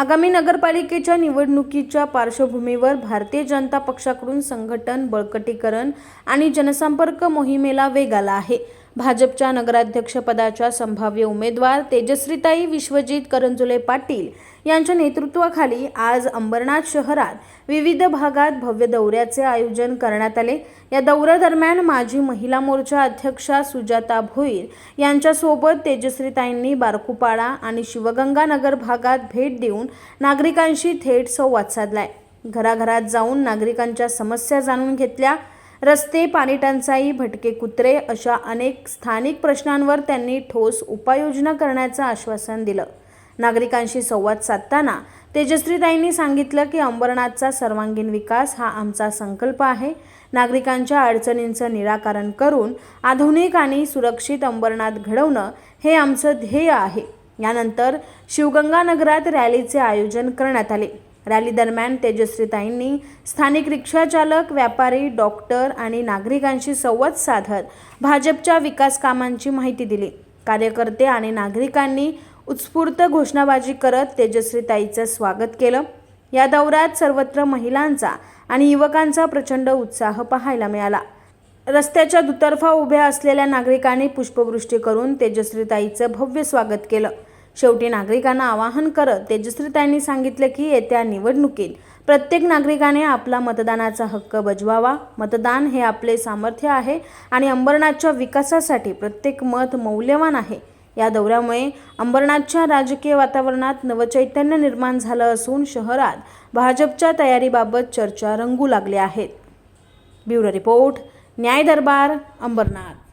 आगामी नगरपालिकेच्या निवडणुकीच्या पार्श्वभूमीवर भारतीय जनता पक्षाकडून संघटन बळकटीकरण आणि जनसंपर्क मोहिमेला वेग आला आहे. भाजपच्या नगराध्यक्षपदाच्या संभाव्य उमेदवार तेजश्रीताई विश्वजित करंजुले पाटील यांच्या नेतृत्वाखाली आज अंबरनाथ शहरात विविध भागात भव्य दौऱ्याचे आयोजन करण्यात आले. या दौऱ्यादरम्यान माजी महिला मोर्चा अध्यक्षा सुजाता भोईर यांच्यासोबत तेजश्रीताईंनी बारकुपाडा आणि शिवगंगा नगर भागात भेट देऊन नागरिकांशी थेट संवाद साधलाय. घराघरात जाऊन नागरिकांच्या समस्या जाणून घेतल्या. रस्ते पाणीटंचाई भटके कुत्रे अशा अनेक स्थानिक प्रश्नांवर त्यांनी ठोस उपाययोजना करण्याचं आश्वासन दिलं. नागरिकांशी संवाद साधताना तेजस्वीताईंनी सांगितलं की अंबरनाथचा सर्वांगीण विकास हा आमचा संकल्प आहे. नागरिकांच्या अडचणींचं निराकरण करून आधुनिक आणि सुरक्षित अंबरनाथ घडवणं हे आमचं ध्येय आहे. यानंतर शिवगंगानगरात रॅलीचे आयोजन करण्यात आले. रॅली दरम्यान तेजस्वीताईंनी स्थानिक रिक्षाचालक व्यापारी डॉक्टर आणि नागरिकांशी संवाद साधत भाजपच्या विकास कामांची माहिती दिली. कार्यकर्ते आणि नागरिकांनी उत्स्फूर्त घोषणाबाजी करत तेजस्वीताईचं स्वागत केलं. या दौऱ्यात सर्वत्र महिलांचा आणि युवकांचा प्रचंड उत्साह पाहायला मिळाला. रस्त्याच्या दुतर्फा उभ्या असलेल्या नागरिकांनी पुष्पवृष्टी करून तेजस्वीताईचं भव्य स्वागत केलं. शेवटी नागरिकांना आवाहन करत तेजस्वीताईंनी सांगितलं की येत्या निवडणुकीत प्रत्येक नागरिकाने आपला मतदानाचा हक्क बजवावा. मतदान हे आपले सामर्थ्य आहे आणि अंबरनाथच्या विकासासाठी प्रत्येक मत मौल्यवान आहे. या दौऱ्यामुळे अंबरनाथच्या राजकीय वातावरणात नवचैतन्य निर्माण झालं असून शहरात भाजपच्या तयारीबाबत चर्चा रंगू लागल्या आहेत. ब्युरो रिपोर्ट न्याय दरबार अंबरनाथ.